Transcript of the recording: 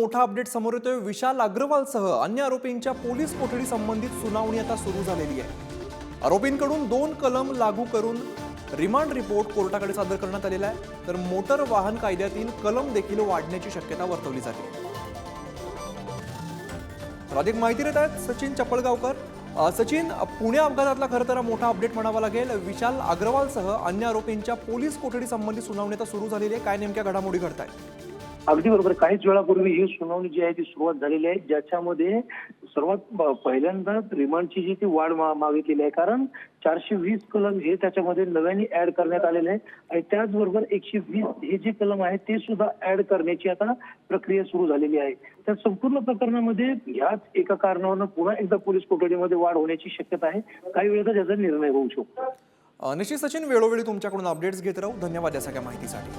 मोठा अपडेट समोर येतोय. विशाल अग्रवालसह अन्य आरोपींच्या पोलीस कोठडी संबंधित सुनावणी आता सुरू झालेली आहे. आरोपींकडून दोन कलम लागू करून रिमांड रिपोर्ट कोर्टाकडे सादर करण्यात आलेला आहे. तर मोटर वाहन कायद्यातील कलम देखील वाढण्याची शक्यता वर्तवली जाते. अधिक माहिती देत आहेत सचिन चपळगावकर. सचिन पुणे अपघातातला खरं तर मोठा अपडेट म्हणावा लागेल. विशाल अग्रवालसह अन्य आरोपींच्या पोलीस कोठडी संबंधित सुनावणी आता सुरू झालेली आहे. काय नेमक्या घडामोडी घडत आहेत अगदी बरोबर. काहीच वेळापूर्वी ही सुनावणी जी आहे ती सुरुवात झालेली आहे ज्याच्यामध्ये सर्वात पहिल्यांदा रिमांडची जी ती वाढ मागितलेली आहे. कारण चारशे वीस कलम हे त्याच्यामध्ये नव्याने ऍड करण्यात आलेले आहे आणि त्याचबरोबर एकशे वीस हे जे कलम आहे ते सुद्धा ऍड करण्याची आता प्रक्रिया सुरू झालेली आहे. त्या संपूर्ण प्रकरणामध्ये ह्याच एका कारणावर पुन्हा एकदा पोलीस कोठडीमध्ये वाढ होण्याची शक्यता आहे. काही वेळेचा त्याचा निर्णय होऊ शकतो. निश्चित सचिन वेळोवेळी तुमच्याकडून अपडेट्स घेत राहू. धन्यवाद या सगळ्या माहितीसाठी.